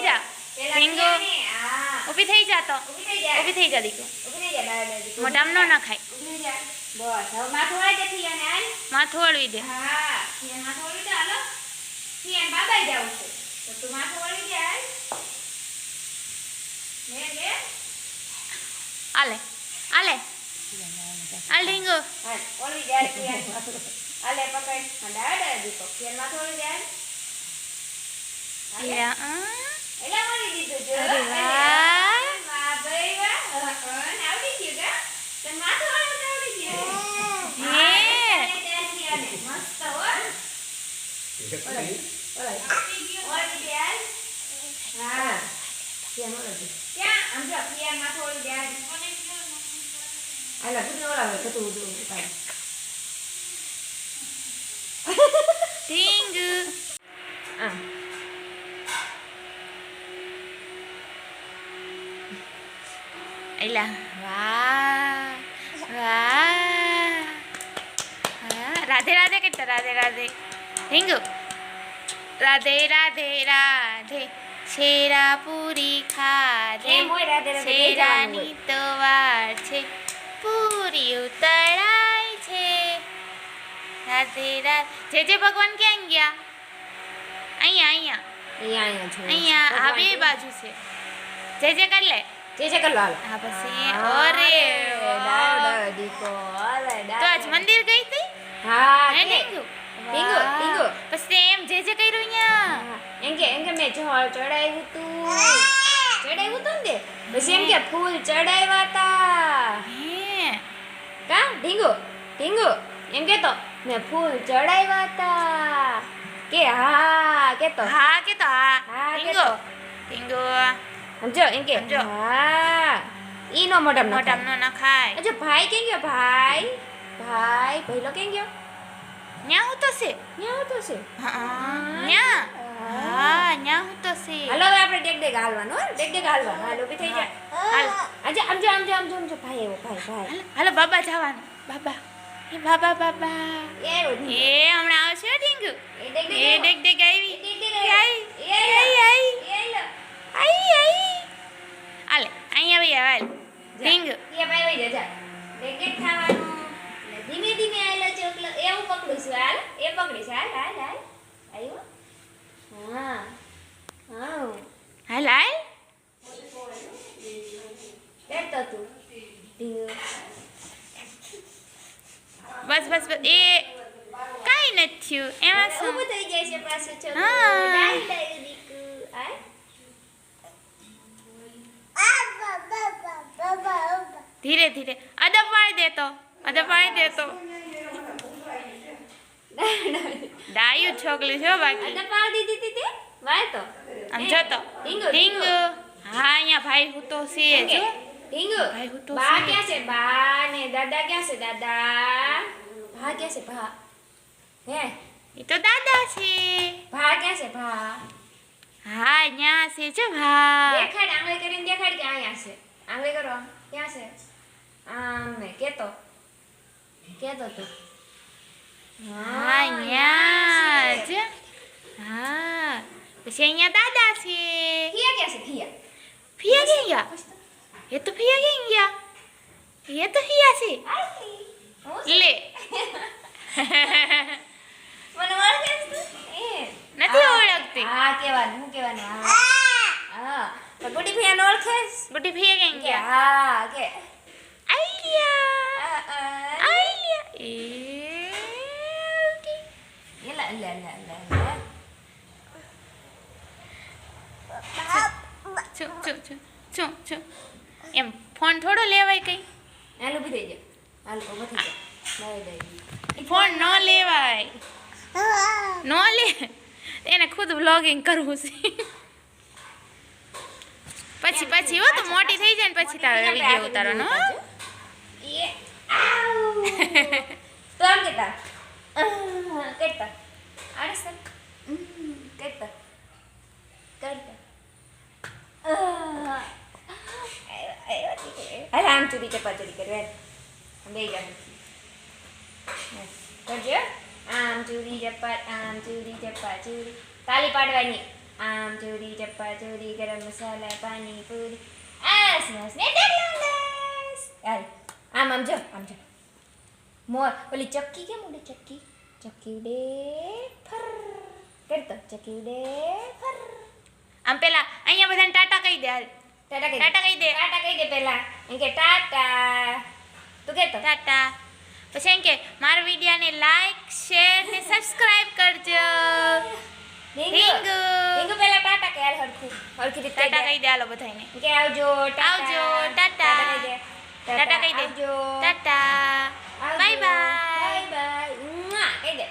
થઈ જા રિંગો ઊભી થઈ જા તો ઊભી થઈ જા દીકરો મોટામ નો ના ખાય માથું વળવી દે આલે આલે। આલ ઢીંગો આલે પકડ। આલે આ એલા મળી દીધું જો. અરે વાહ. વાહ ભાઈ વાહ. અહં, આવડી ગયું કા તને માથું વાળું આવડી ગયું હે. હા, ત્યાંથી આને. મસ્ત હો ઓળી દે હાલ. હા ત્યાં ઓળી દે. ત્યાં આમ જો પિયાર માથું ઓળી દે હાલ. હાલો, પૂછો ઓળાવે, કતું ઊંધું ઉપાડ. ઢીંગુ આમ. એલા વાહ વાહ રાધે રાધે કહેતા રાધે રાધે ઢીંગુ રાધે રાધે રાધે શેરા પૂરી ખાધે શેરાની તો વાર છે પૂરી ઉતરાય છે રાધે રાધે જે જે ભગવાન ક્યાં ગયા અહીંયા અહીંયા અહીંયા અહીંયા ભગવાન બાજુ છે જે જે કરી લે જે જે હા પછી અરે, તો આજ મંદિર ગઈ હતી હા હે કે? ટીંગુ ટીંગુ, પછી એમ જે જે કર્યું અહીંયા? એમ કે એમ કે મેં જળ ચડાવ્યું તું. ચડાવ્યું તું ને તે? પછી એમ કે ફૂલ ચડાવ્યા તા. હે. કા? ઢીંગુ એમ કેતો મેં ફૂલ ચડાવ્યા હતા કે હા કેતો. હા કે તો હા. હા, કે ટીંગો તો. ટીંગો સમજો એમ કે. હા. ઈ નો મોઢમ ખાય. નો ના ખાય અચ્છા ભાઈ કેમ ગયો? ભાઈ ભાઈ ભઈલો કેમ ગયો? ન્યા હું તો છે. ન્યા આવતો છે? હા ન્યા. હા. ન્યા હું તો છે. હાલો હવે આપણે ડેક ડેક હાલવાનું હો. ડેક ડેક હાલવાનું હાલો ઊભી થઈ જાય હાલ. આજે આમજો આમજો આમજો આમજો ભાઈ એવો ભાઈ ભાઈ. હાલો બાબા જવાનું. બાબા. એ બાબા બાબા. એ. હમણાં આવશે ઢીંગુ. એ ડેક ડેક. ડેક ડેક આવી. એ ડેક આવી એ એ આયલો. આવી આવી એ આયલો. આઈ આઈ હાલે અહીંયા આવી હાલ ઢીંગુ એ ભાઈ વઈ જા, ડેક ખાવાનું. ધીમે ધીમે આયલો ચોકલો એ હું પકડું છું. હાલ એ પકડીશ હાલ હાલ હાલ. આવ્યો હા. હા હાલ હાલ. બેઠતો તું. બસ બસ બસ. એ કાંઈ નથી થયું. એમાં શું? થઈ જાય છે પાછું. છોકરું. હા. ધીરે ધીરે. અદબ પાણી દેતો અદબ પાડી દેતો ડાયું છોકલી છો બાકી. અદબ પાડી દીધી હતી વાય તો. આમ હે? જો તો ઢીંગુ, હા અહીંયા ભાઈ હું તો છે જો. ઢીંગુ. ભાઈ હું તો બા ક્યાં છે? બા ને દાદા ક્યાં છે? દાદા. ભા ક્યાં છે? ભા. હે? એ તો દાદા છે. ભા ક્યાં છે? ભા. હા અહીંયા છે જો ભા. દેખાડ આંગળી કરીને દેખાડ કે અહીંયા છે. આંગળી કરો. ક્યાં છે? આમ ને કેતો કેતો તું હા અહીંયા છે હા પછી અહીંયા દાદા છે ફિયા ક્યાં છે ફિયા ફિયા ક્યાં ગયા એ તો ફિયા ક્યાં ગયા એ તો ફિયા છે? લે મને ઓળખે. નથી ઓળખતી. હા કેવાનું હું કેવાનું હા હા તો ગુડી ફિયાને ઓળખે ગુડી ફિયા ક્યાં કે ગયા હા કે છું છું છું છું છું એમ ફોન થોડો લેવાય કઈ? હાલ ઊભી થઈ જા. હાલ ઊભો થઈ જા ફોન ન લેવાય. ન લે. એને ખુદ વ્લોગિંગ કરવું છે. પછી પછી હો તો મોટી થઈ જાય ને પછી તારે વીડિયો ઉતારવાનો? તો આમ કેતા કેતા. હાલ આમ ચૂરી ચપા ચૂરી કરે બે જા કરજો આમ ચૂરી ચપા આમ ચૂરી ચપા ચૂરી તાલી પાડવાની આમ ચૂરી ચપા ચૂરી ગરમ મસાલા પાણી પૂરી આ સરસ ને ટેકલા આમ જો આમ જો મોર ઓલી ચક્કી કેમ ઉડે ચક્કી ચક્કી ઉડે ફર કરતો ચક્કી ઉડે ફર આમ પેલા અહીંયા બધાને ટાટા કહી દે હાલ ટાટા કહી ટાટા કહી દે. ટાટા કહી દે પહેલા. એમ કે ટાટા. તું કે તો? ટાટા. પછી એમ કે મારા વિડીયોને લાઈક શેર ને સબસ્ક્રાઇબ કરજો. રિંગુ રીંગુ. પહેલા ટાટા કહે હરખું. હરખી રીતે ટાટા કહી દે. આલો બધાને. કે આવજો ટાટા. આવજો, ટાટા. ટાટા કહી દે. આવજો. Tata. Bye bye. Bye bye. કહી દે.